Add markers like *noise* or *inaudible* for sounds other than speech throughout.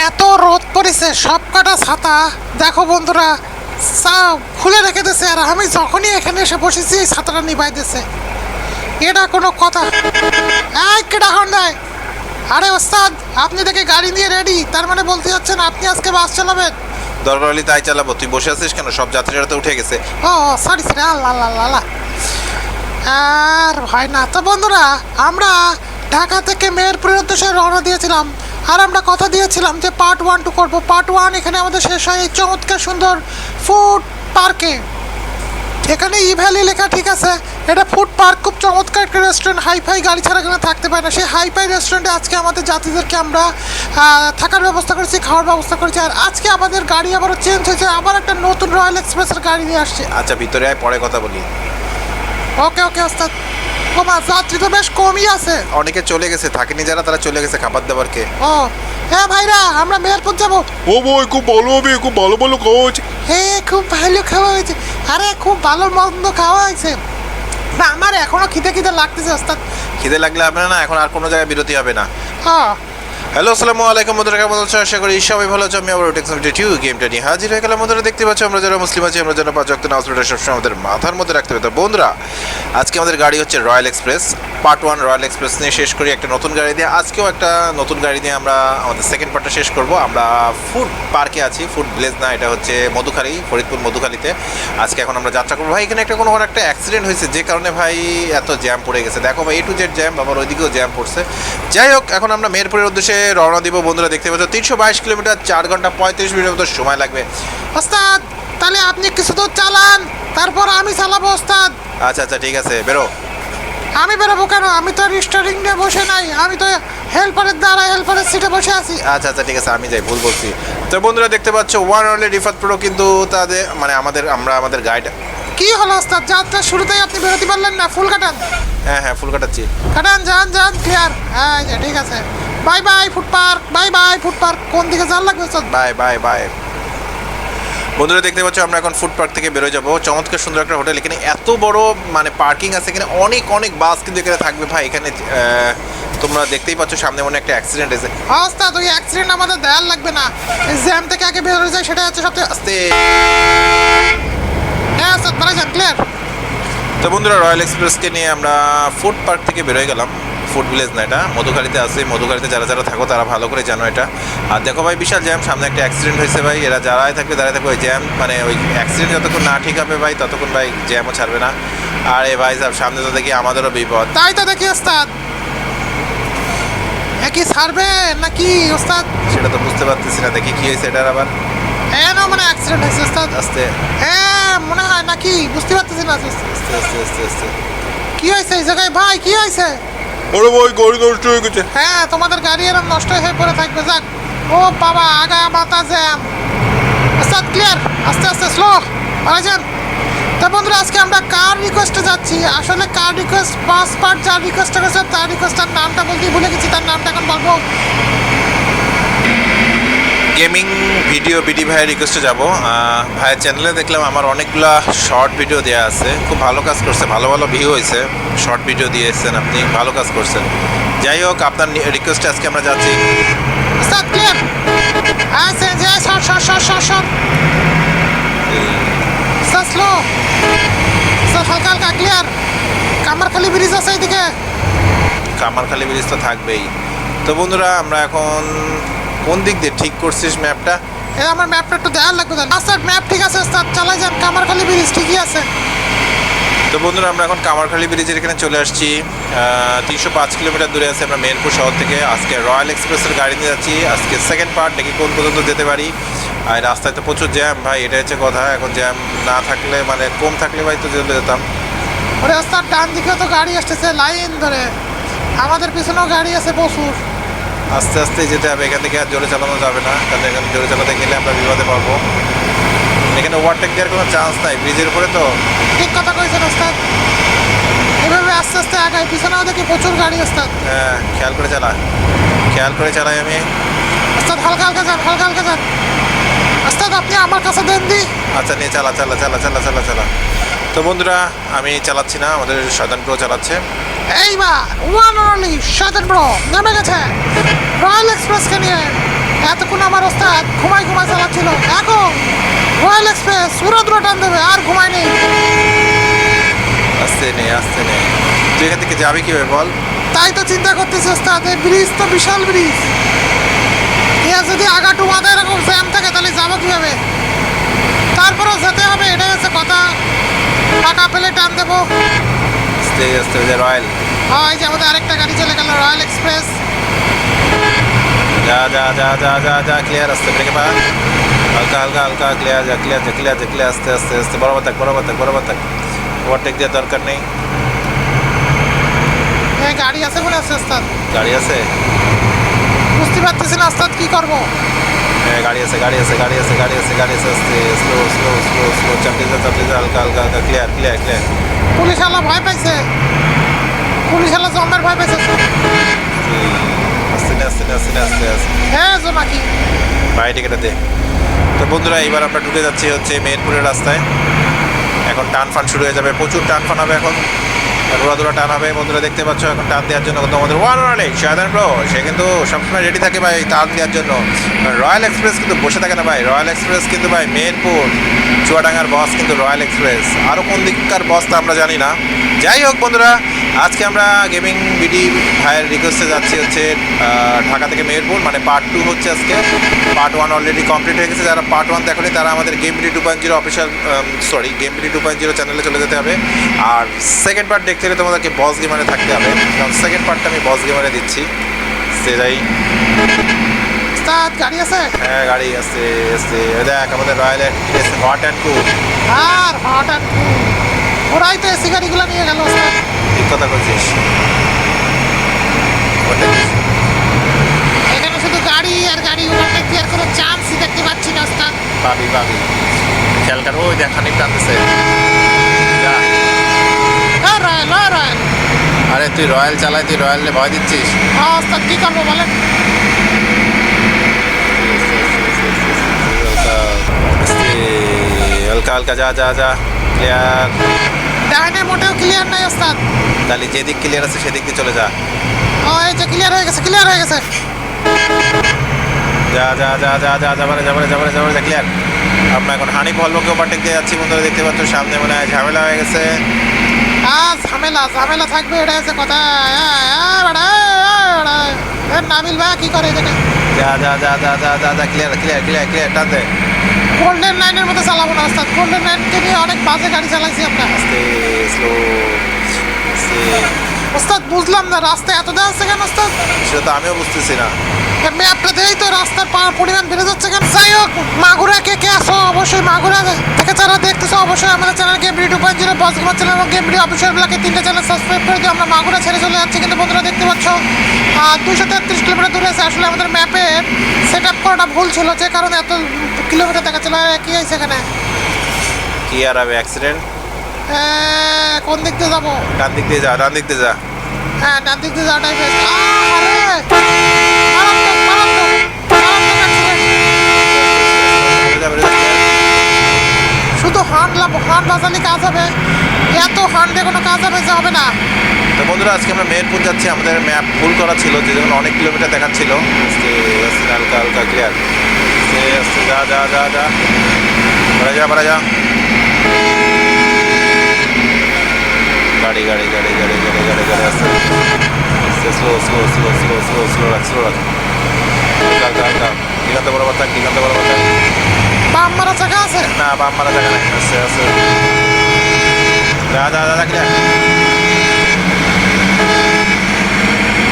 এত রোদ পড়েছে সব কটা ছাতা। দেখো বন্ধুরা সব খুলে রেখে দিয়েছে আর আমি যখনই এখানে এসে বসেছি এই ছাতাটা নিভাই দিয়েছে। এটা কোনো কথা। হন দেয় আরে ওস্তাদ আপনি দেখে গাড়ি নিয়ে রেডি। তার মানে বলতে যাচ্ছেন আপনি আজকে বাস চালাবেন? দরকার হলে তাই চালাবো। তুই বসে আছিস কেন? সব যাত্রীরা তো উঠে গেছে। ও সরি সরি আল্লাহ আল্লাহ আর হয় না। তো বন্ধুরা আমরা ঢাকা থেকে মেহেরপুরের উদ্দেশ্যে রওনা দিয়েছিলাম। আর আমরা কথা দিয়েছিলাম যে পার্ট ওয়ান টু করব। পার্ট ওয়ান এখানে আমাদের শেষ হয় এই চমৎকার সুন্দর ফুড পার্কে এখানে ই ভ্যালি লেখা ঠিক আছে এটা ফুড পার্ক খুব চমৎকার একটা রেস্টুরেন্ট হাইফাই গাড়ি ছাড়া এখানে থাকতে পারে না। সেই হাইফাই রেস্টুরেন্টে আজকে আমাদের যাত্রীদেরকে আমরা থাকার ব্যবস্থা করেছি খাওয়ার ব্যবস্থা করেছি। আর আজকে আমাদের গাড়ি আবারও চেঞ্জ হয়েছে আবার একটা নতুন রয়্যাল এক্সপ্রেসের গাড়ি নিয়ে আসছে। আচ্ছা ভিতরে পরে কথা বলি। ওকে ওকে ওস্তাদ। ওমা যাত্রী তো বেশ কমই আছে। অনেকে চলে গেছে থাকেনি যারা তারা চলে গেছে খাবার দাবার কে ও হ্যাঁ ভাইরা আমরা মেহেরপুর যাব। ও বই খুব ভালো হবে খুব ভালো ভালো খাওয়া হয়েছে। হে খুব ভালো খাওয়া হয়েছে। আরে খুব ভালো মন্দ খাওয়া হয়েছে। না আমার এখনও খিদে খিদে লাগতেছে ওস্তাদ। খিদে লাগলে হবে না এখন আর কোনো জায়গায় বিরতি হবে না। হ্যাঁ হ্যালো, আসসালামু আলাইকুম বন্ধুরা, কেমন আছো আশা করি সবাই ভালো আছো আমি আবার টেক্স টিউ গেমটা নিয়ে হাজির হয়ে গেলাম। বন্ধুরা, দেখতে পাচ্ছ, আমরা যারা মুসলিম আছি, আমরা যেন পাঁচ অক্ট পড়ে সবসময় আমাদের মাথার মধ্যে রাখতে হবে। তো বন্ধুরা, আজকে আমাদের গাড়ি হচ্ছে royal express part one royal express নিয়ে শেষ করি একটা নতুন গাড়ি দিয়ে আজকেও একটা নতুন গাড়ি দিয়ে আমরা আমাদের সেকেন্ড পার্টটা শেষ করব। আমরা ফুড পার্কে আছি ফুড ভিলেজ না, এটা হচ্ছে মধুখালী, ফরিদপুর মধুখালীতে। আজকে এখন আমরা যাত্রা করব। ভাই, এখানে একটা কোনো একটা অ্যাক্সিডেন্ট হয়েছে, যে কারণে ভাই এত জ্যাম পড়ে গেছে। দেখো ভাই এ টু জেড জ্যাম আবার ওইদিকেও জ্যাম পড়ছে। যাই হোক, এখন আমরা মেহেরপুরের উদ্দেশ্যে রওনা দিব বন্ধুরা দেখতে পাচ্ছ তিনশো বাইশ কিলোমিটার চার ঘণ্টা পঁয়ত্রিশ মিনিটের মতো সময় লাগবে। ওস্তাদ তাহলে আপনি কিছু তো চালান তারপর আমি চালাবো ওস্তাদ। আচ্ছা আচ্ছা ঠিক আছে বেরো। আমি বেরোবো কেন? আমি তো রিস্টারিং নিয়ে বসে নাই আমি তো হেল্পারের দ্বারা হেল্পারের সিটে বসে আছি। আচ্ছা আচ্ছা ঠিক আছে আমি যাই ভুল বলছি। তো বন্ধুরা দেখতে পাচ্ছ ওয়ান অনলি রিফাত প্রো কিন্তু তাদের মানে আমাদের আমরা আমাদের গাইড কি হলো ওস্তাদ? যাত্রা শুরুতেই আপনি বেরোতে পারলেন না ফুল কাটান? হ্যাঁ হ্যাঁ ফুল কাটাচ্ছি। কাটান যান যান ক্লিয়ার হ্যাঁ ঠিক আছে। Bye bye food park bye bye food park. কোন দিকে যান লাগবে ওস্তাদ বাই বাই বাই। বন্ধুরা দেখতে পাচ্ছ আমরা এখন ফুড পার্ক থেকে বেরোয় যাব। চমৎকার সুন্দর একটা হোটেল। এখানে এত বড় মানে পার্কিং আছে। এখানে অনেক অনেক বাস কিন্তু এখানে থাকবে। ভাই এখানে তোমরা দেখতেই পাচ্ছ সামনে মনে একটা অ্যাক্সিডেন্ট হ্যাঁ, ওস্তাদ ওই অ্যাক্সিডেন্ট আমাদের দেয়াল লাগবে না। জ্যাম থেকে আগে বের হয়ে যায় সেটা হচ্ছে সবচেয়ে আস্তে। হ্যাঁ স্যার ক্লিয়ার তো বন্ধুরা রয়্যাল এক্সপ্রেসকে নিয়ে আমরা ফুড পার্ক থেকে বেরোয় গেলাম। ফুড ভিলেজ না এটা। মধুখালীতে আছে মধুখালীতে যারা যারা থাকো তারা ভালো করে জানো এটা। আর দেখো ভাই বিশাল জ্যাম সামনে একটা অ্যাক্সিডেন্ট হয়েছে ভাই। এরা যারাই থাকবে দাঁড়ায় থাকবে ওই জ্যাম মানে ওই অ্যাক্সিডেন্ট যতক্ষণ না ঠিক হবে ভাই ততক্ষণ ভাই জ্যামও ছাড়বে না। আর এ ভাই সাহেব সামনে তো দেখি আমাদেরও বিপদ। তাই তো দেখি ওস্তাদ। কি ছাড়বে নাকি ওস্তাদ? সেটা তো বুঝতে পারতেছি না দেখি কি হয়েছে এটার আবার। হ্যাঁ না মানে অ্যাক্সিডেন্ট হয়েছে ওস্তাদ। আস্তে। হ্যাঁ মনে হয় নাকি বুঝতে পারতেছি না আস্তে। আস্তে আস্তে আস্তে। কি হয়েছে এই জায়গায়? ভাই কি হয়েছে? আরে ভাই গাড়ি নষ্ট হয়ে গেছে। হ্যাঁ তোমাদের গাড়ি এরকম নষ্ট হয়ে পড়ে থাকবে, যাক। ও বাবা, আগা মাথা জ্যাম। ওস্তাদ ক্লিয়ার আস্তে আস্তে স্লো যান তা বন্ধুরা, আজকে আমরা কার রিকোয়েস্টে যাচ্ছি? আসলে কার রিকোয়েস্ট পাঁচ পার্ট যার রিকোয়েস্টটা করেছে তার রিকোয়েস্টার নামটা বলতেই ভুলে গেছি, তার নামটা এখন বলব। গেমিং ভিডিও বিডি ভাইয়ের রিকোয়েস্টে যাব। ভাইয়ের চ্যানেলে দেখলাম আমার অনেকগুলা শর্ট ভিডিও দেওয়া আছে। খুব ভালো কাজ করছে ভালো ভালো ভিউ হয়েছে। শর্ট ভিডিও দিয়েছেন আপনি ভালো কাজ করছেন। যাই হোক আপনার রিকোয়েস্টে আজকে আমরা যাচ্ছি। হালকা হালকা ক্লিয়ার কামারখালি ব্রিজ আছে কামারখালি ব্রিজ তো থাকবেই। তো বন্ধুরা আমরা এখন কোন দিক দিয়ে ঠিক করছিস ম্যাপটা? এই আমার ম্যাপটা একটু দেওয়ার লাগবে না আচ্ছা ম্যাপ ঠিক আছে স্যার চালাই যান। কামারখালি ব্রিজ ঠিকই আছে। তো বন্ধুরা আমরা এখন কামারখালি ব্রিজের এখানে চলে আসছি। তিনশো পাঁচ কিলোমিটার দূরে আছে আমরা মেহেরপুর শহর থেকে। আজকে রয়্যাল এক্সপ্রেসের গাড়ি নিয়ে যাচ্ছি। আজকে সেকেন্ড পার্ট দেখি কোন পর্যন্ত যেতে পারি। আর রাস্তায় তো প্রচুর জ্যাম ভাই এটা হচ্ছে কথা। এখন জ্যাম না থাকলে মানে কম থাকলে ভাই তো চলে যেতাম। ওরে রাস্তার ডান দিকেও তো গাড়ি আসতেছে লাইন ধরে। আমাদের পিছনেও গাড়ি আছে প্রচুর। আস্তে আস্তে যেতে হবে। এখান থেকে আর জোরে চালানো যাবে না। কারণ এখানে জোরে চালাতে গেলে আমরা বিপদে পারব এখানে ওভারটেক দেওয়ার কোনো চান্স নাই। ব্রিজের উপরে তো ঠিক কথা কইছেন ওস্তাদ। এভাবে আস্তে আস্তে আগায় পিছনেও দেখি প্রচুর গাড়ি ওস্তাদ। হ্যাঁ খেয়াল করে চালা। খেয়াল করে চালাই আমি। ওস্তাদ হালকা হালকা যান হালকা হালকা যান। ওস্তাদ আপনি আমার কাছে দেন দি। আচ্ছা নিয়ে চালা চালা চালা চালা চালা চালা। তো বন্ধুরা আমি চালাচ্ছি না আমাদের শয়তান প্রো চালাচ্ছে। এইবার ওয়ান অনলি শয়তান ব্রো নেমে গেছে। রয়্যাল এক্সপ্রেসকে নিয়ে এতক্ষণ আমার ওস্তাদ ঘুমাই ঘুমাই চালাচ্ছিল। এখন রয়্যাল এক্সপ্রেস সুরদ্র টান দেবে আর ঘুমাই নেই। আসতে নেই আসতে নেই তুই এখান থেকে যাবি কীভাবে বল? তাই তো চিন্তা করতেছি ওস্তাদ এই ব্রিজ তো বিশাল ব্রিজ। এ যদি আগাটু মাথায় এরকম জ্যাম থাকে তাহলে যাব কীভাবে? তারপরেও যেতে হবে এটাই হচ্ছে কথা। টাকা পেলে টান দেবো। আসতে আসতে ওই যে রয়্যাল হয় যে আমাদের আরেকটা গাড়ি চলে গেল রয়্যাল এক্সপ্রেস যা যা যা যা যা যা ক্লিয়ার আসতে ব্রেকে পা হালকা হালকা হালকা ক্লিয়ার যা ক্লিয়ার যা ক্লিয়ার যা ক্লিয়ার আস্তে আস্তে আস্তে বরাবর থাক বরাবর থাক বরাবর থাক ওভারটেক দেওয়ার দরকার নেই। এই গাড়ি আছে বলে আছে ওস্তাদ গাড়ি আছে। বুঝতে পারতেছি না ওস্তাদ কি করব? হ্যাঁ গাড়ি আছে গাড়ি আছে গাড়ি আছে গাড়ি আছে গাড়ি আছে আস্তে স্লো স্লো স্লো স্লো চাপতে যা চাপতে যা হালকা হালকা হালকা ক্লিয়ার ক্লিয়ার ক্লিয়ার পুলিশ আলা ভয় পাইছে? পুলিশ আলা জমের ভয় পাইছে? আস্তে আস্তে আস্তে আস্তে আস্তে হ্যাঁ জোনাকি। ভাই টিকেটে দে। তো বন্ধুরা এইবার আমরা ঢুকে যাচ্ছি হচ্ছে মেহেরপুরের রাস্তায়। এখন টান ফান শুরু হয়ে যাবে। প্রচুর টান ফান হবে এখন। রোড়াদোড়া টান হবে বন্ধুরা দেখতে পাচ্ছ, এখন টান দেওয়ার জন্য আমাদের ওয়ান এইট শাহাদান ব্রো সে কিন্তু সবসময় রেডি থাকে ভাই টান দেওয়ার জন্য। রয়্যাল এক্সপ্রেস কিন্তু বসে থাকে না ভাই রয়্যাল এক্সপ্রেস কিন্তু ভাই মেহেরপুর চুয়াডাঙ্গার বস কিন্তু রয়্যাল এক্সপ্রেস আরও কোন দিককার বস তা আমরা জানি না। যাই হোক বন্ধুরা আজকে আমরা গেমিং বিডি ভাইয়ের রিকোয়েস্টে যাচ্ছি হচ্ছে ঢাকা থেকে মেহেরপুর মানে পার্ট টু হচ্ছে আজকে। পার্ট ওয়ান অলরেডি কমপ্লিট হয়ে গেছে। যারা পার্ট ওয়ান দেখনি তারা আমাদের game BD two point zero official sorry game BD two point zero চ্যানেলে চলে যেতে হবে। আর সেকেন্ড পার্ট দেখতে হলে তোমাদেরকে বস গেমারে থাকতে হবে। কারণ সেকেন্ড পার্টটা আমি বস গেমারে দিচ্ছি। সেটাই গাড়ি আছে? হ্যাঁ গাড়ি আসছে আসছে দেখ আমাদের রয়্যাল হট অ্যান্ড কুল আর হট অ্যান্ড ওরাই তো এসি গাড়িগুলো নিয়ে গেল ওস্তাদ। কথা বলছিস এখানে শুধু গাড়ি আর গাড়ি ওভারটেক দেওয়ার কোনো চান্সই দেখতে পাচ্ছি না ওস্তাদ পাবি পাবি খেয়াল কর ওই দেখ খানিক টানতেছে যা। হ্যাঁ রয়্যাল হ্যাঁ রয়্যাল আরে তুই রয়্যাল চালাই তুই রয়্যালে ভয় দিচ্ছিস হ্যাঁ ওস্তাদ কী করব বলেন হালকা হালকা যা যা যা ক্লিয়ার ডাইনে মোটেও ক্লিয়ার নাই ওস্তাদ তাহলে যেদিক ক্লিয়ার আছে সেদিক দিয়ে চলে যা ও এই যে ক্লিয়ার হয়ে গেছে ক্লিয়ার হয়ে গেছে যা যা যা যা যা যাবারে যাবারে যাবারে যাবারে যা ক্লিয়ার আমরা এখন হানি ভলভোকে ওভারটেক দিয়ে যাচ্ছি বন্ধুরা দেখতে পাচ্ছ সামনে মনে হয় ঝামেলা হয়ে গেছে আজ ঝামেলা ঝামেলা থাকবে এটা হচ্ছে কথা নাবিল ভাই কি করে এখানে যা যা যা যা যা যা যা ক্লিয়ার ক্লিয়ার ক্লিয়ার ক্লিয়ার টানতে। গোল্ডেন লাইনের মতো চালাবো না ওস্তাদ। গোল্ডেন লাইনকে নিয়ে অনেক বাজে গাড়ি চালাইছি আমরা। আস্তে স্লো ওস্তাদ বুঝলাম না রাস্তা এত দেওয়া আছে কেন ওস্তাদ? সেটা তো আমিও বুঝতেছি না। ম্যাপটা দিয়েই তো রাস্তার পরিমাণ বেড়ে যাচ্ছে কেন? যাই হোক মাগুরা কে কে আসো অবশ্যই মাগুরা থেকে যারা দেখতেছো অবশ্যই আমাদের channel game video two point zero boss gamer channel এবং গেম ভিডিও অফিসিয়াল ব্লকে তিনটে চ্যানেল সাবস্ক্রাইব করে দিও। আমরা মাগুরা ছেড়ে চলে যাচ্ছি কিন্তু বন্ধুরা দেখতে পাচ্ছ আর দুশো তেত্রিশ কিলোমিটার দূরে আছে। আসলে আমাদের ম্যাপে সেট আপ করাটা ভুল ছিল যে কারণে এত কিলোমিটার দেখাচ্ছিল। আর কি হয়েছে এখানে? কি আর হবে অ্যাক্সিডেন্ট কোন দিক দিয়ে যাব? ডান দিক দিয়ে যা ডান দিক দিয়ে যা। হ্যাঁ ডান দিক দিয়ে যাওয়াটাই বেরো শুধু হান্ড লাভ হান্ড বাজালে কাজ হবে। এত হান্ডে কোনো কাজ হবে যে হবে না। তো বন্ধুরা আজকে আমরা মেহেরপুর যাচ্ছি। আমাদের ম্যাপ ভুল করা ছিল যে জন্য অনেক কিলোমিটার দেখাচ্ছিল। আজকে আস্তে হালকা হালকা ক্লিয়ার আস্তে আস্তে যা যা যা যা। বাড়া যা বাড়া যা। গাড়ি গাড়ি গাড়ি গাড়ি গাড়ি গাড়ি গাড়ি আস্তে slow slow slow slow slow slow রাখ স্লো রাখ। হালকা হালকা দিগান্ত বরাবর থাক দিগান্ত বরাবর থাক বাম মারা চাকা আছে? না বাম মারা জায়গা নাই। যা যা যা যা ক্লিয়ার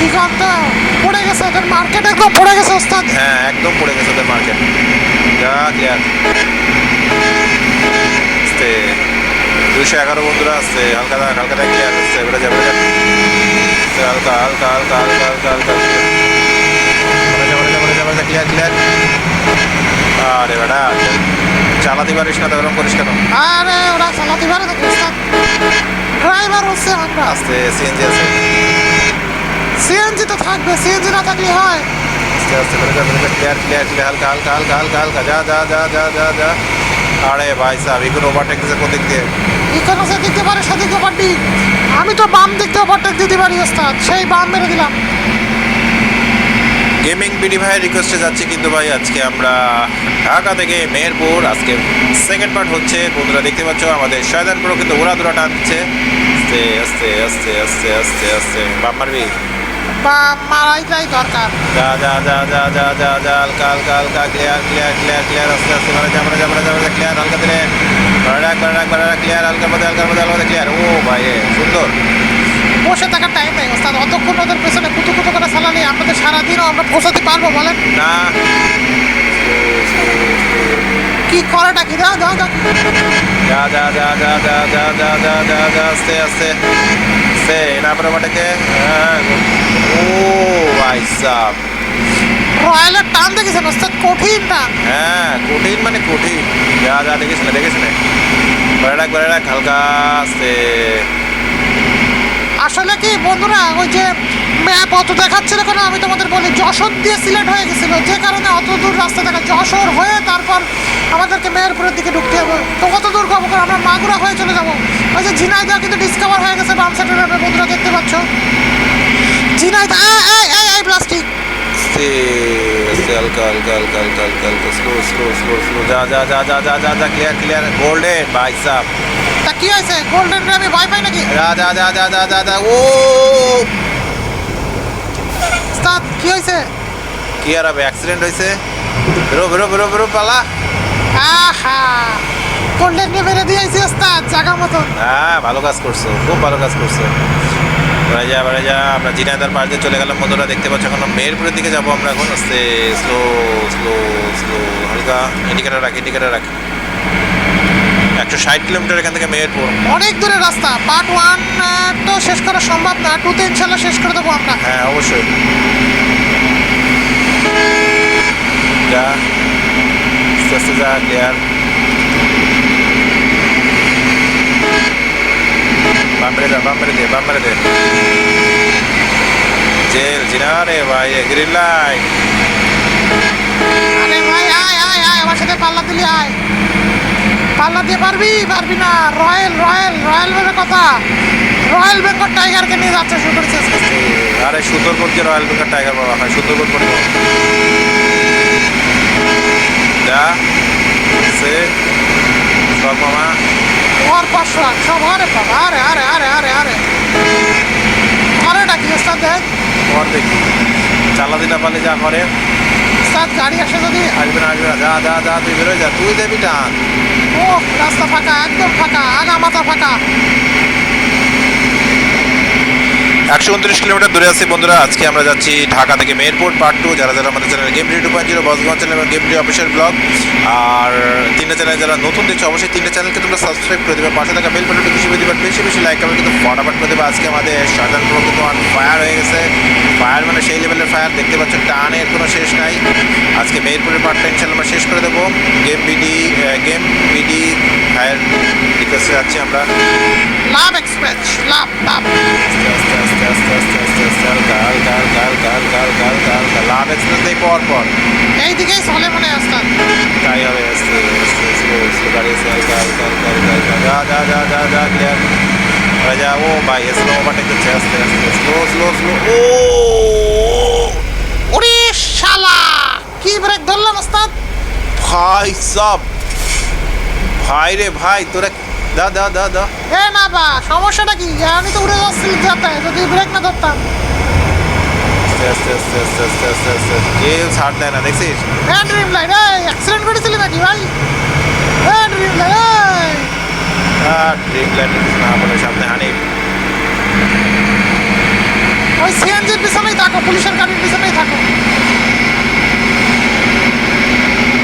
দিগন্ত পড়ে গেছে ওদের মার্কেট একদম পড়ে গেছে ওস্তাদ। হ্যাঁ একদম পড়ে গেছে ওদের মার্কেট যা আসতে দুশো এগারো বন্ধুরা আসছে হালকা হালকা ক্লিয়ার আসছে বেড়ে যা বেড়ে যা আস্তে, হালকা হালকা হালকা হালকা হালকা হালকা ক্লিয়ার ক্লিয়ার আরে বেটা চালাতে পারিস না তো এরকম করিস কেন? আরে ওরা চালাতে পারে নাকি ড্রাইভার হচ্ছে আমরা। আস্তে সিএনজি আছে। সিএনজি তো থাকবে সিএনজি না থাকলে হয়। আস্তে আস্তে ক্লিয়ার ক্লিয়ার ক্লিয়ার হালকা হালকা হালকা হালকা হালকা যা যা যা যা যা যা। আরে ভাই সাহেব এগুলো ওভারটেক দিচ্ছে কোন দিক দিয়ে? ইকোনো সে দিতে পারে সেদিকে পারবি আমি তো বাম দিক দিয়ে ওভারটেক দিতে পারি, ওস্তাদ। সেই বাম মেরে দিলাম। গেমিং বিডি ভাইয়ের রিকোয়েস্টে যাচ্ছি কিন্তু ভাই, আজকে আমরা ঢাকা থেকে মেহেরপুর। আজকে সেকেন্ড পার্ট হচ্ছে। বন্ধুরা, দেখতে পাচ্ছ, আমাদের শয়দানপুরও কিন্তু ওরা দুরা টানছে। আস্তে আস্তে আস্তে আস্তে আস্তে আস্তে। বাপ মারবি। বা মারাইটাই দরকার। যা যা যা যা যা যা যা হালকা হালকা হালকা ক্লিয়ার ক্লিয়ার ক্লিয়ার ক্লিয়ার আস্তে আস্তে মানে যা মানে যা যা ক্লিয়ার হালকা দিলে। বারাক বারাক বারাক ক্লিয়ার হালকা মধ্যে হালকা মধ্যে হালকা ক্লিয়ার ও ভাই সুন্দর। বসে থাকার টাইম নেই ওস্তাদ। অতক্ষণ ওদের পেছনে কুতু কুতু করে সালা নেই আপনাদের সারাদিনও আমরা পৌঁছাতে পারব বলেন? না। কি করাটা কি দাও দাও দাও যা যা যা যা যা যা যা যা যা যা আস্তে আস্তে আস্তে না পরে মাটাকে ও ভাই সাহ রয়্যালের টান দেখেছেন ওস্তাদ কঠিন টান হ্যাঁ কঠিন মানে কঠিন যা যা দেখিস না দেখিস না বারাক বারাক হালকা আস্তে আসলে কি বন্ধুরা ওই যে ম্যাপ অত দেখাচ্ছিল কেন আমি তোমাদের বলি যশোর দিয়ে সিলেক্ট হয়ে গেছিল যে কারণে অত দূর রাস্তা দেখা যশোর হয়ে তারপর আমাদেরকে মেহেরপুরের দিকে ঢুকতে হবে তো কত দূর যাব কারণ আমরা মাগুরা হয়ে চলে যাব ওই যে ঝিনাইদা কিন্তু ডিসকভার হয়ে গেছে বাম সাইডের বন্ধুরা দেখতে পাচ্ছ ঝিনাইদা এই, প্লাস্টিক আস্তে হালকা হালকা হালকা হালকা হালকা হালকা স্লো স্লো স্লো স্লো যা যা যা যা যা যা যা ক্লিয়ার ক্লিয়ার গোল্ডেন ভাই সাহ তা কি হয়েছে গোল্ডেন আমি ভয় পাই নাকি যা যা যা যা যা যা ও ওস্তাদ কি হয়েছে কি আর হবে অ্যাক্সিডেন্ট হয়েছে বেরো বেরো বেরো বেরো পালা। আহা রে মেরে দিয়েছি ওস্তাদ জায়গা মতো হ্যাঁ ভালো কাজ করছ খুব ভালো কাজ করছ। বেড়ে যা বেড়ে যা আমরা জিনাদার পাশ দিয়ে চলে গেলাম বন্ধুরা দেখতে পাচ্ছ এখন মেহেরপুরের দিকে যাব আমরা এখন। আস্তে স্লো স্লো স্লো হালকা ইন্ডিকেটার রাখ ইন্ডিকেটার রাখ। একশো ষাট কিলোমিটার এখান থেকে মেহেরপুর। অনেক দূরের রাস্তা। পার্ট ওয়ান তো শেষ করা সম্ভব না। টুতে ইনশাল্লাহ শেষ করে দেবো আমরা। হ্যাঁ অবশ্যই। যা আস্তে আস্তে যা ক্লিয়ার বাম্পারে যা বাম্পারে দে বাম্পারে দে। জেল জিনা রে ভাই গ্রিন লাইট আরে ভাই আয় আয় আয় আমার সাথে পাল্লা দিলি আয়। পাল্লা দিয়ে পারবি? পারবি না। রয়্যাল রয়্যাল রয়্যাল বেঙ্গল কথা। রয়্যাল বেঙ্গল টাইগারকে নিয়ে যাচ্ছে শুরু করেছে আজকে। আরে যে রয়্যাল বেঙ্গল টাইগার বাবা হয় সুন্দরবন পড়ব যা সে সব মামা ওর পাঁচশো আট সব আরে বাবা আরে আরে আরে আরে আরে আরে ডাকি ওস্তাদ দেখ। কর দেখি। চালা দিনা পালে যা করে ওস্তাদ গাড়ি আসে যদি। আসবে না আসবে না। যা যা যা তুই বেরোয় যা। তুই দেবি টান। রাস্তা ফাঁকা একদম ফাঁকা আগা মাথা ফাঁকা। একশো উনত্রিশ কিলোমিটার দূরে আছি বন্ধুরা। আজকে আমরা যাচ্ছি ঢাকা থেকে মেহেরপুর পার্ট টু যারা যারা আমাদের channel game two point zero বসগঞ্জ channel এবং গেম অফিসিয়াল ব্লগ আর তিনটে চ্যানেল যারা নতুন দেখছ, অবশ্যই তিনটে চ্যানেলকে তোমরা সাবস্ক্রাইব করে দেবে। পাশে থাকা বেল বাটনটি বেশি বেশি বেশি বেশি লাইক করবে কিন্তু ফটাফট করে দেবে। আজকে আমাদের শাহজাহানপুর কিন্তু অন ফায়ার হয়ে গেছে। ফায়ার মানে সেই লেভেলের ফায়ার দেখতে পাচ্ছ টানের কোনো শেষ নাই। আজকে মেহেরপুরের পার্টটা ইনশাল্লাহ আমরা শেষ করে দেবো। Game BD game BD fire রিকোয়েস্টে যাচ্ছি আমরা। Love dispatch. Lap, lap. Love express দেই পর পর এই চলে মনে আসতাম তাই হবে আসতে আসতে আসতে গাড়ি আসতে হালকা হালকা হালকা হালকা যা যা যা যা যা ও ভাই স্লো ওভারটেক করছে আস্তে আস্তে স্লো স্লো ওরে শালা কি ব্রেক ধরলাম ওস্তাদ ভাই সব ভাই রে ভাই তোরা দা দা দা দা। এ না বা সমস্যাটা কি? আমি তো উড়ে যাচ্ছি যাতে যদি ব্রেক না ধরতাম। আস্তে আস্তে আস্তে আস্তে আস্তে আস্তে আস্তে। কেউ ছাড় দেয় না দেখছিস? এ ড্রিম লাইন এই অ্যাক্সিডেন্ট করেছিলি নাকি ভাই? এ ড্রিম এই আর ড্রিম লাইন না বলে সামনে হানিফ ওই সিএনজির পিছনেই থাকো পুলিশের গাড়ির পিছনেই থাকো।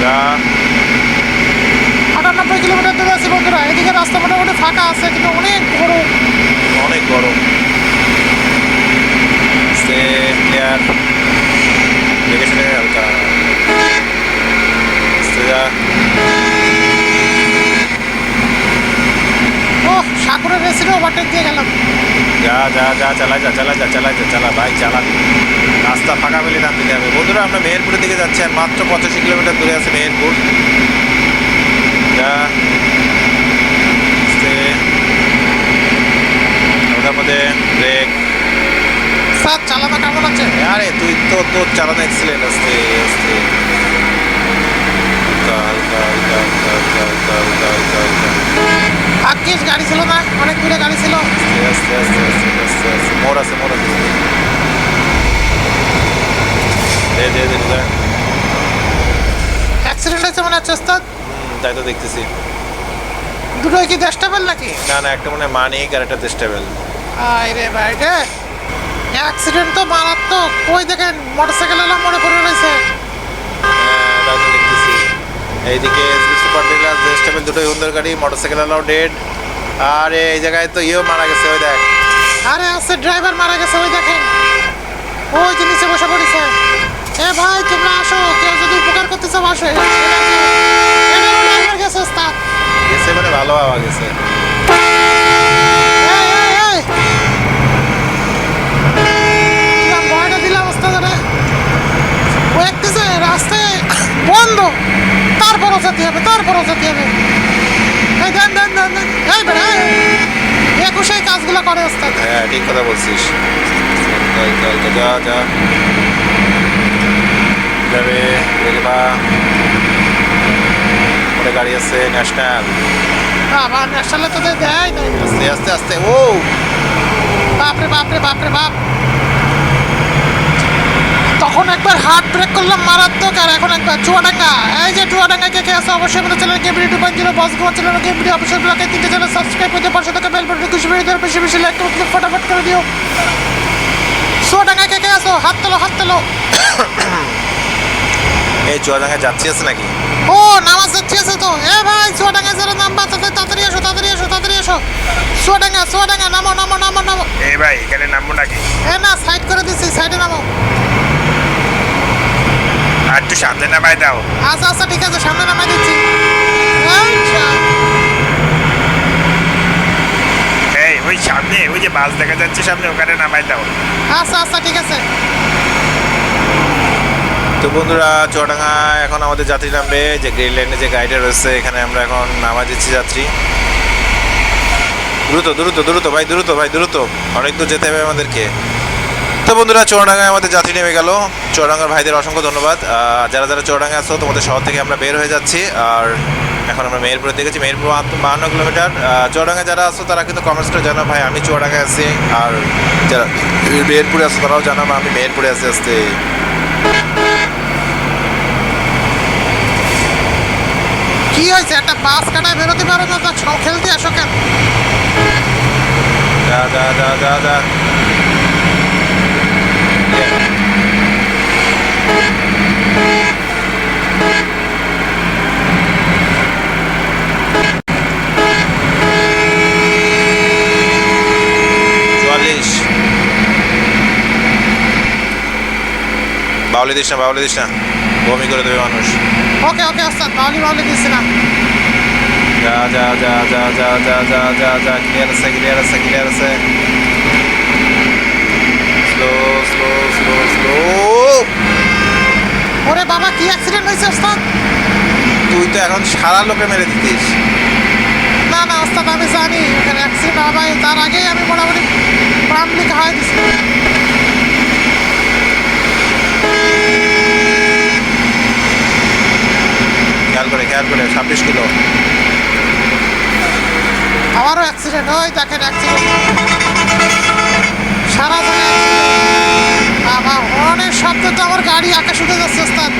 যা আটানব্বই কিলোমিটার দূরে আছি বন্ধুরা। এদিকে রাস্তা মোটামুটি ফাঁকা আছে কিন্তু অনেক গরম অনেক গরম সে ক্লিয়ার দেখে শুনে হালকা। ও সাকুরের রেসিডে ওভারটেক দিয়ে গেলাম। যা যা যা চালা যা চালা যা চালা যা চালা ভাই চালা। রাস্তা ফাঁকা পেলে নাম দিতে হবে। বন্ধুরা আমরা মেহেরপুরের দিকে যাচ্ছি আর মাত্র পঁচাশি কিলোমিটার দূরে আছে মেহেরপুর। Acá. Este. ওটার মধ্যে ব্রেক স্যার চালানো কেমন আছে আরে তুই তো তোর চালানো এক্সিলেন্ট আস্তে আস্তে আর কেস গাড়ি ছিল না অনেক দূরে গাড়ি ছিল আস্তে আস্তে আস্তে আস্তে মোড় আছে দেখতেছি। দুটোই কি দেশটাবেল নাকি? না না একটা মনে মানিক আর একটা চেষ্টাবেল আয় রে ভাই রে অ্যাক্সিডেন্ট তো মারাত্মক। ওই দেখেন মোটরসাইকেল এলাম মনে পড়ে রয়েছে। হ্যাঁ, দেখতেছি। এইদিকে সুপার ডিলার চেষ্টাবেল দুটোই সুন্দর গাড়ি মোটরসাইকেল আলাও ডেড আর এই জায়গায় তো ইয়েও মারা গেছে ওই দেখ। আরে আছে ড্রাইভার মারা গেছে ওই দেখেন। ওই যে নিচে বসে পড়েছে। এ ভাই তোমরা আসো কেউ যদি উপকার করতে চাও আসো ড্রাইভার গেছে ওস্তাদ গেছে মানে ভালো হওয়া গেছে এই, এই, এই। দিলাম, ভয়টা দিলাম ও একটিছে রাস্তায় বন্ধ। তারপরও যেতে হবে তারপরও যেতে হবে। এই দেন দেন দেন দেন। এই বেড়া একুশে কাজগুলো করে ওস্তাদ। হ্যাঁ ঠিক কথা বলছিস। যা যা। যাবে বা গাড়ি আছে ন্যাশনাল। বাবা ন্যাশনালে তো দেয় নাই আস্তে আস্তে আস্তে ও বাপরে বাপরে বাপরে বাপ তখন একবার হার্ট ব্রেক করলাম মারাত্মক আর এখন একবার চুয়াডাঙ্গা। এই যে চুয়াডাঙ্গা কে কে আছে অবশ্যই আমাদের channel game video two point zero boss Goa channel game video অবশ্যই ব্লগে তিনটে চ্যানেল সাবস্ক্রাইব করতে পারছ তোকে বেল বাটন খুশি ভিডিও বেশি বেশি লাইক করতে ফটাফট করে দিও। চুয়াডাঙ্গা কে কে আছো? হাত তোলো হাত তোলো। *coughs* এই চুয়াডাঙ্গায় যাচ্ছি আছে নাকি? ও নামাজ যাচ্ছে তো। এ ভাই চুয়াডাঙ্গা যারা নামবা তাদের তাড়াতাড়ি আসো তাড়াতাড়ি আসো তাড়াতাড়ি আসো। চুয়াডাঙ্গা চুয়াডাঙ্গা নামো নামো নামো নামো। এই ভাই এখানে নামবো নাকি? এ না সাইড করে দিচ্ছি সাইডে নামো। আর একটু সামনে নামাই দাও। আচ্ছা আচ্ছা ঠিক আছে সামনে নামাই দিচ্ছি। এই ওই সামনে ওই যে বাস দেখা যাচ্ছে সামনে ওখানে নামাই দাও। আচ্ছা আচ্ছা ঠিক আছে। তো বন্ধুরা, চুয়াডাঙ্গা এখন আমাদের যাত্রী নামবে, যে গ্রিন লাইনে যে গাড়িটা রয়েছে, এখানে আমরা এখন নামা দিচ্ছি যাত্রী। দ্রুত দ্রুত দ্রুত, ভাই দ্রুত ভাই, দ্রুত। অনেক দূর যেতে হবে আমাদেরকে। তো বন্ধুরা, চুয়াডাঙ্গায় আমাদের যাত্রী নেমে গেল। চুয়াডাঙ্গার ভাইদের অসংখ্য ধন্যবাদ। যারা যারা চুয়াডাঙ্গা আছো, তোমাদের শহর থেকে আমরা বের হয়ে যাচ্ছি। আর এখন আমরা মেহেরপুরে দেখেছি মেহেরপুর বাহান্ন কিলোমিটার। চুয়াডাঙ্গা যারা আসো তারা কিন্তু কমেন্টস জানো ভাই, আমি চুয়াডাঙ্গায় আছি। আর যারা মেহেরপুরে আসো তারাও জানাব আমি মেহেরপুরে আছি আসতে কি হয়েছে? একটা বাস কাটায় বেরোতে পারো না, তা ছ- খেলতে আসো কেন? যা যা যা যা যা। বাউলি দিস না, বাউলি দিস না। বমি করে দেবে মানুষ। ওকে ওকে ওস্তাদ বাউলি বাউলি দিচ্ছি না যা যা যা যা যা যা যা যা যা ক্লিয়ার আছে ক্লিয়ার আছে ক্লিয়ার আছে স্লো স্লো স্লো স্লো ওরে বাবা কি অ্যাক্সিডেন্ট হয়েছে ওস্তাদ তুই তো এখন সারা লোকে মেরে দিতিস। না না ওস্তাদ আমি জানি। ওখানে অ্যাক্সিডেন্ট হবে তার আগেই আমি মোটামুটি পাবলিক খাওয়াই দিচ্ছি খেয়াল করে খেয়াল করে ছাব্বিশ কিলো। আমারও অ্যাক্সিডেন্ট ওই দেখেন অ্যাক্সিডেন্ট সারা। বাবা হর্নের শব্দ তো আমার গাড়ি আকাশ উঠে যাচ্ছে ওস্তাদ।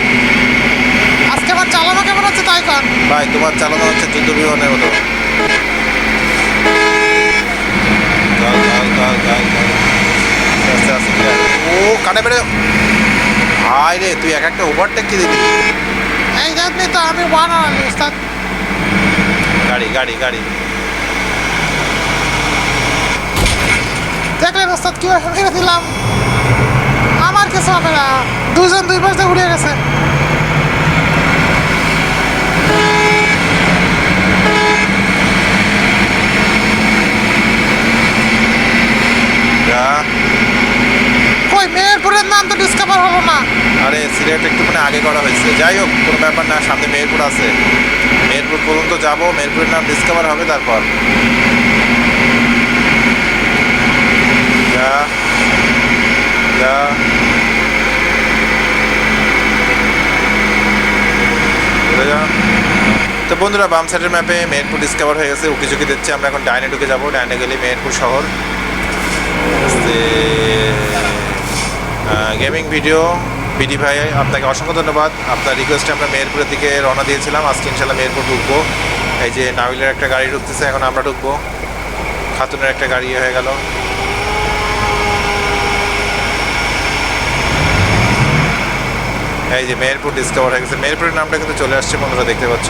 আজকে আমার চালানো কেমন হচ্ছে তাই কন? ভাই তোমার চালানো হচ্ছে যুদ্ধ বিমানের মতো। ও কানে বেড়ে ভাই রে তুই এক একটা ওভারটেক কি দিবি তো আমি ওয়ান আনালি ওস্তাদ গাড়ি গাড়ি গাড়ি। দেখলেন ওস্তাদ কীভাবে মেরে দিলাম। আমার কিছু হবে না। দুজন দুই পাশে উড়ে গেছে। কই মেহেরপুরের নাম তো ডিসকভার হলো না। আরে, সিলেট একটু মানে আগে করা হয়েছে। যাই হোক, কোনো ব্যাপার না, সামনে মেহেরপুর আছে। মেহেরপুর পর্যন্ত যাব, মেহেরপুরের নাম ডিসকভার হবে তারপর। যা যা। তো বন্ধুরা, বাম সাইডের ম্যাপে মেহেরপুর ডিসকভার হয়ে গেছে। উকি ঝুঁকি দিচ্ছে, আমরা এখন ডাইনে ঢুকে যাব। ডাইনে গেলে মেহেরপুর শহর। গেমিং ভিডিও বিডি ভাই, আপনাকে অসংখ্য ধন্যবাদ। আপনার রিকোয়েস্টে আমরা মেহেরপুরের দিকে রওনা দিয়েছিলাম। আজকে ইনশাল্লাহ মেহেরপুর ঢুকবো। এই যে নাবিলের একটা গাড়ি ঢুকতেছে, এখন আমরা ঢুকবো। খাতুনের একটা গাড়ি হয়ে গেল। এই যে মেহেরপুর ডিসকভার হয়ে গেছে। মেহেরপুরের নামটা কিন্তু চলে আসছে বন্ধুরা দেখতে পাচ্ছ।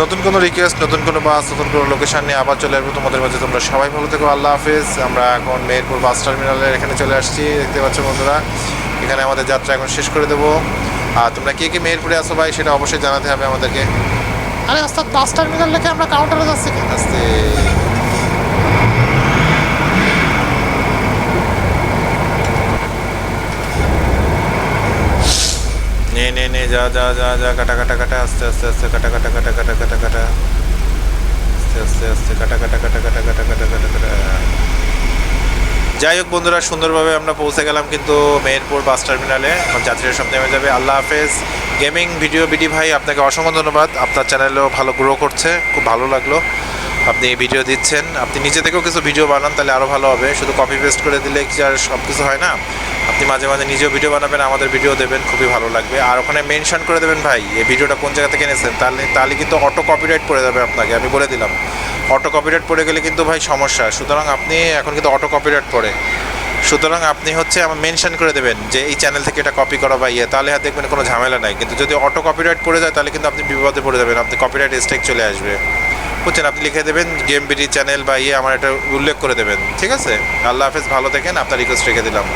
নতুন কোনো রিকোয়েস্ট নতুন কোনো বাস নতুন কোনো লোকেশান নিয়ে আবার চলে আসব তোমাদের মাঝে। তোমরা সবাই ভালো থেকো আল্লাহ হাফেজ। আমরা এখন মেহেরপুর বাস টার্মিনালের এখানে চলে আসছি দেখতে পাচ্ছ বন্ধুরা। এখানে আমাদের যাত্রা এখন শেষ করে দেবো। আর তোমরা কে কে মেহেরপুরে আসো ভাই সেটা অবশ্যই জানাতে হবে আমাদেরকে। আরে ওস্তাদ বাস টার্মিনাল লেখে আমরা কাউন্টারে যাচ্ছি আস্তে। নে নে নে যা যা যা যা কাটা কাটা কাটা আস্তে আস্তে আস্তে কাটা কাটা কাটা কাটা কাটা কাটা আস্তে আস্তে আস্তে কাটা কাটা কাটা কাটা কাটা কাটা কাটা কাটা যাই হোক বন্ধুরা সুন্দরভাবে আমরা পৌঁছে গেলাম কিন্তু মেহেরপুর বাস টার্মিনালে আমার যাত্রীরা সব নেমে যাবে আল্লাহ হাফেজ গেমিং ভিডিও বিডি ভাই আপনাকে অসংখ্য ধন্যবাদ আপনার চ্যানেলও ভালো গ্রো করছে খুব ভালো লাগল আপনি ভিডিও দিচ্ছেন আপনি নিজে থেকেও কিছু ভিডিও বানান তাহলে আরও ভালো হবে শুধু কপি পেস্ট করে দিলে কি আর সব কিছু হয় না আপনি মাঝে মাঝে নিজেও ভিডিও বানাবেন, আমাদের ভিডিও দেবেন, খুবই ভালো লাগবে। আর ওখানে মেনশন করে দেবেন, ভাই, এই ভিডিওটা কোন জায়গা থেকে এনেছেন? তাহলে তাহলে কিন্তু অটো কপিরাইট পড়ে যাবে আপনাকে, আমি বলে দিলাম। অটো কপিরাইট পড়ে গেলে কিন্তু, ভাই, সমস্যা। সুতরাং আপনি এখন কিন্তু অটো কপিরাইট পড়ে। সুতরাং আপনি হচ্ছে আমার মেনশন করে দেবেন যে, এই চ্যানেল থেকে এটা কপি করা বা ইয়ে তাহলে আর দেখবেন কোনো ঝামেলা নাই। কিন্তু যদি অটো কপিরাইট পড়ে যায়, তাহলে কিন্তু আপনি বিপদে পড়ে যাবেন, আপনি কপিরাইট স্ট্রাইক চলে আসবে। বুঝছেন? আপনি লিখে দেবেন গেম বিডি চ্যানেল বা ইয়ে আমার এটা উল্লেখ করে দেবেন। ঠিক আছে? আল্লাহ হাফেজ, ভালো থাকেন। আপনার রিকোয়েস্ট রেখে দিলাম।